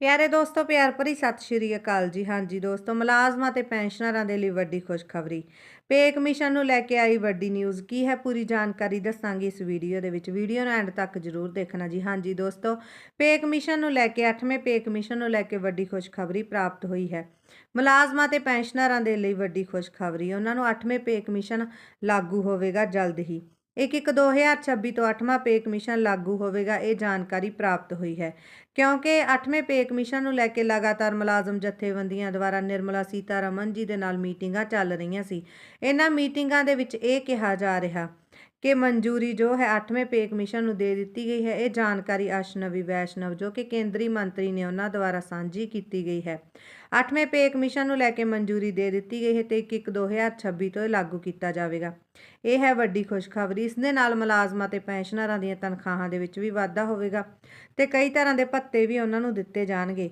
ਪਿਆਰੇ ਦੋਸਤੋ, ਪਿਆਰ ਭਰੀ ਸਤਿ ਸ਼੍ਰੀ ਅਕਾਲ ਜੀ। ਹਾਂਜੀ ਦੋਸਤੋ, ਮੁਲਾਜ਼ਮਾਂ ਤੇ ਪੈਨਸ਼ਨਰਾਂ ਦੇ ਲਈ ਵੱਡੀ ਖੁਸ਼ਖਬਰੀ। ਪੇ ਕਮਿਸ਼ਨ ਨੂੰ ਲੈ ਕੇ ਆਈ ਵੱਡੀ ਨਿਊਜ਼, ਕੀ ਹੈ ਪੂਰੀ ਜਾਣਕਾਰੀ ਦੱਸਾਂਗੇ ਇਸ ਵੀਡੀਓ ਦੇ ਵਿੱਚ। ਵੀਡੀਓ ਨੂੰ ਐਂਡ ਤੱਕ ਜਰੂਰ ਦੇਖਣਾ ਜੀ। ਹਾਂਜੀ ਦੋਸਤੋ, ਪੇ ਕਮਿਸ਼ਨ ਨੂੰ ਲੈ ਕੇ 8ਵੇਂ ਪੇ ਕਮਿਸ਼ਨ ਨੂੰ ਲੈ ਕੇ ਵੱਡੀ ਖੁਸ਼ਖਬਰੀ ਪ੍ਰਾਪਤ ਹੋਈ ਹੈ। ਮੁਲਾਜ਼ਮਾਂ ਤੇ ਪੈਨਸ਼ਨਰਾਂ ਦੇ ਲਈ ਵੱਡੀ ਖੁਸ਼ਖਬਰੀ। ਉਹਨਾਂ ਨੂੰ 8ਵੇਂ ਪੇ ਕਮਿਸ਼ਨ ਲਾਗੂ ਹੋਵੇਗਾ ਜਲਦ ਹੀ। 1 2026 ਤੋਂ 8ਵਾਂ ਪੇ ਕਮਿਸ਼ਨ ਲਾਗੂ ਹੋਵੇਗਾ, ਇਹ ਜਾਣਕਾਰੀ ਪ੍ਰਾਪਤ ਹੋਈ ਹੈ। ਕਿਉਂਕਿ 8ਵੇਂ ਪੇ ਕਮਿਸ਼ਨ ਨੂੰ ਲੈ ਕੇ ਲਗਾਤਾਰ ਮੁਲਾਜ਼ਮ ਜਥੇਬੰਦੀਆਂ ਦੁਆਰਾ ਨਿਰਮਲਾ ਸੀਤਾਰਮਨ ਜੀ ਦੇ ਨਾਲ ਮੀਟਿੰਗਾਂ ਚੱਲ ਰਹੀਆਂ ਸੀ। ਇਹਨਾਂ ਮੀਟਿੰਗਾਂ ਦੇ ਵਿੱਚ ਇਹ ਕਿਹਾ ਜਾ ਰਿਹਾ ਕਿ ਮਨਜ਼ੂਰੀ ਜੋ ਹੈ 8ਵੇਂ ਪੇ ਕਮਿਸ਼ਨ ਨੂੰ ਦੇ ਦਿੱਤੀ ਗਈ ਹੈ। ਇਹ ਜਾਣਕਾਰੀ ਅਸ਼ਨਵੀ ਵੈਸ਼ਨਵ ਜੋ ਕਿ ਕੇਂਦਰੀ ਮੰਤਰੀ ਨੇ ਉਹਨਾਂ ਦੁਆਰਾ ਸਾਂਝੀ ਕੀਤੀ ਗਈ ਹੈ। 8ਵੇਂ ਪੇ ਕਮਿਸ਼ਨ ਨੂੰ ਲੈ ਕੇ ਮਨਜ਼ੂਰੀ ਦੇ ਦਿੱਤੀ ਗਈ ਹੈ ਤੇ 1 2026 ਤੋਂ ਇਹ ਲਾਗੂ ਕੀਤਾ ਜਾਵੇਗਾ। ਇਹ ਹੈ ਵੱਡੀ ਖੁਸ਼ਖਬਰੀ। ਇਸ ਦੇ ਨਾਲ ਮੁਲਾਜ਼ਮਾਂ ਤੇ ਪੈਨਸ਼ਨਰਾਂ ਦੀਆਂ ਤਨਖਾਹਾਂ ਦੇ ਵਿੱਚ ਵੀ ਵਾਧਾ ਹੋਵੇਗਾ ਤੇ ਕਈ ਤਰ੍ਹਾਂ ਦੇ ਭੱਤੇ ਵੀ ਉਹਨਾਂ ਨੂੰ ਦਿੱਤੇ ਜਾਣਗੇ।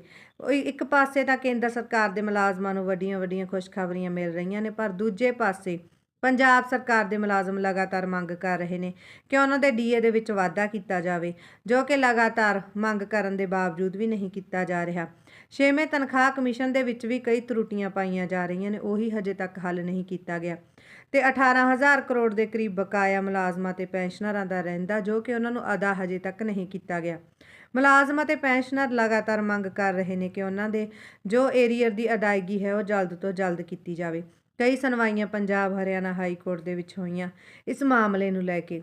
ਇੱਕ ਪਾਸੇ ਤਾਂ ਕੇਂਦਰ ਸਰਕਾਰ ਦੇ ਮੁਲਾਜ਼ਮਾਂ ਨੂੰ ਵੱਡੀਆਂ ਵੱਡੀਆਂ ਖੁਸ਼ਖਬਰੀਆਂ ਮਿਲ ਰਹੀਆਂ ਨੇ, ਪਰ ਦੂਜੇ ਪਾਸੇ ਪੰਜਾਬ ਸਰਕਾਰ ਦੇ ਮੁਲਾਜ਼ਮ ਲਗਾਤਾਰ ਮੰਗ ਕਰ ਰਹੇ ਨੇ ਕਿ ਉਹਨਾਂ ਦੇ ਡੀਏ ਦੇ ਵਿੱਚ ਵਾਧਾ ਕੀਤਾ ਜਾਵੇ, ਜੋ ਕਿ ਲਗਾਤਾਰ ਮੰਗ ਕਰਨ ਦੇ ਬਾਵਜੂਦ ਵੀ ਨਹੀਂ ਕੀਤਾ ਜਾ ਰਿਹਾ। ਛੇਵੇਂ ਤਨਖਾਹ ਕਮਿਸ਼ਨ ਦੇ ਵਿੱਚ ਵੀ ਕਈ ਤਰੁੱਟੀਆਂ ਪਾਈਆਂ ਜਾ ਰਹੀਆਂ ਨੇ, ਉਹੀ ਹਜੇ ਤੱਕ ਹੱਲ ਨਹੀਂ ਕੀਤਾ ਗਿਆ। ਤੇ 18000 ਕਰੋੜ ਦੇ ਕਰੀਬ ਬਕਾਇਆ ਮੁਲਾਜ਼ਮਾਂ ਤੇ ਪੈਨਸ਼ਨਰਾਂ ਦਾ ਰਹਿੰਦਾ, ਜੋ ਕਿ ਉਹਨਾਂ ਨੂੰ ਅਦਾ ਹਜੇ ਤੱਕ ਨਹੀਂ ਕੀਤਾ ਗਿਆ। ਮੁਲਾਜ਼ਮ ਅਤੇ ਪੈਨਸ਼ਨਰ ਲਗਾਤਾਰ ਮੰਗ ਕਰ ਰਹੇ ਨੇ ਕਿ ਉਹਨਾਂ ਦੇ ਜੋ ਏਰੀਅਰ ਦੀ ਅਦਾਇਗੀ ਹੈ, ਉਹ ਜਲਦ ਤੋਂ ਜਲਦ ਕੀਤੀ ਜਾਵੇ। ਕਈ ਸੁਣਵਾਈਆਂ ਪੰਜਾਬ ਹਰਿਆਣਾ ਹਾਈ ਕੋਰਟ ਦੇ ਵਿੱਚ ਹੋਈਆਂ। ਇਸ ਮਾਮਲੇ ਨੂੰ ਲੈ ਕੇ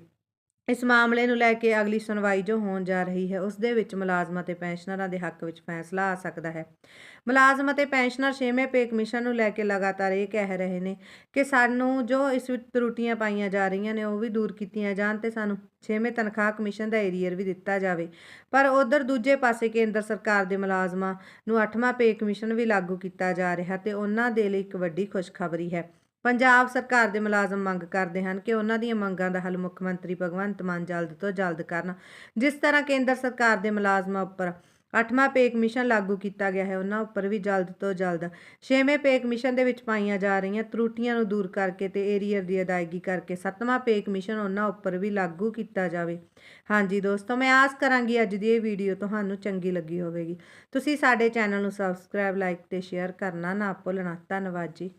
ਇਸ ਮਾਮਲੇ ਨੂੰ ਲੈ ਕੇ ਅਗਲੀ ਸੁਣਵਾਈ ਜੋ ਹੋਣ ਜਾ ਰਹੀ ਹੈ, ਉਸ ਦੇ ਵਿੱਚ ਮੁਲਾਜ਼ਮਾਂ ਅਤੇ ਪੈਨਸ਼ਨਰਾਂ ਦੇ ਹੱਕ ਵਿੱਚ ਫੈਸਲਾ ਆ ਸਕਦਾ ਹੈ। ਮੁਲਾਜ਼ਮ ਅਤੇ ਪੈਨਸ਼ਨਰ ਛੇਵੇਂ ਪੇ ਕਮਿਸ਼ਨ ਨੂੰ ਲੈ ਕੇ ਲਗਾਤਾਰ ਇਹ ਕਹਿ ਰਹੇ ਨੇ ਕਿ ਸਾਨੂੰ ਜੋ ਇਸ ਵਿੱਚ ਤਰੁੱਟੀਆਂ ਪਾਈਆਂ ਜਾ ਰਹੀਆਂ ਨੇ, ਉਹ ਵੀ ਦੂਰ ਕੀਤੀਆਂ ਜਾਣ ਤੇ ਸਾਨੂੰ ਛੇਵੇਂ ਤਨਖਾਹ ਕਮਿਸ਼ਨ ਦਾ ਏਰੀਅਰ ਵੀ ਦਿੱਤਾ ਜਾਵੇ। ਪਰ ਉਧਰ ਦੂਜੇ ਪਾਸੇ ਕੇਂਦਰ ਸਰਕਾਰ ਦੇ ਮੁਲਾਜ਼ਮਾਂ ਨੂੰ 8ਵਾਂ ਪੇ ਕਮਿਸ਼ਨ ਵੀ ਲਾਗੂ ਕੀਤਾ ਜਾ ਰਿਹਾ ਤੇ ਉਹਨਾਂ ਦੇ ਲਈ ਇੱਕ ਵੱਡੀ ਖੁਸ਼ਖਬਰੀ ਹੈ। ਪੰਜਾਬ ਸਰਕਾਰ ਦੇ ਮੁਲਾਜ਼ਮ ਮੰਗ ਕਰਦੇ ਹਨ ਕਿ ਉਹਨਾਂ ਦੀਆਂ ਮੰਗਾਂ ਦਾ ਹੱਲ ਮੁੱਖ ਮੰਤਰੀ ਭਗਵੰਤ ਮਾਨ ਜਲਦ ਤੋਂ ਜਲਦ ਕਰਨ। ਜਿਸ ਤਰ੍ਹਾਂ ਕੇਂਦਰ ਸਰਕਾਰ ਦੇ ਮੁਲਾਜ਼ਮਾਂ ਉੱਪਰ 8ਵਾਂ ਪੇ ਕਮਿਸ਼ਨ ਲਾਗੂ ਕੀਤਾ ਗਿਆ ਹੈ, ਉਹਨਾਂ ਉੱਪਰ ਵੀ ਜਲਦ ਤੋਂ ਜਲਦ 6ਵੇਂ ਪੇ ਕਮਿਸ਼ਨ ਦੇ ਵਿੱਚ ਪਾਈਆਂ ਜਾ ਰਹੀਆਂ ਤਰੁੱਟੀਆਂ ਨੂੰ ਦੂਰ ਕਰਕੇ ਤੇ ਏਰੀਅਰ ਦੀ ਅਦਾਇਗੀ ਕਰਕੇ 7ਵਾਂ ਪੇ ਕਮਿਸ਼ਨ ਉਹਨਾਂ ਉੱਪਰ ਵੀ ਲਾਗੂ ਕੀਤਾ ਜਾਵੇ। ਹਾਂਜੀ ਦੋਸਤੋ, ਮੈਂ ਆਸ ਕਰਾਂਗੀ ਅੱਜ ਦੀ ਇਹ ਵੀਡੀਓ ਤੁਹਾਨੂੰ ਚੰਗੀ ਲੱਗੀ ਹੋਵੇਗੀ। ਤੁਸੀਂ ਸਾਡੇ ਚੈਨਲ ਨੂੰ ਸਬਸਕ੍ਰਾਈਬ ਲਾਈਕ ਤੇ ਸ਼ੇਅਰ ਕਰਨਾ ਨਾ ਭੁੱਲਣਾ। ਧੰਨਵਾਦ ਜੀ।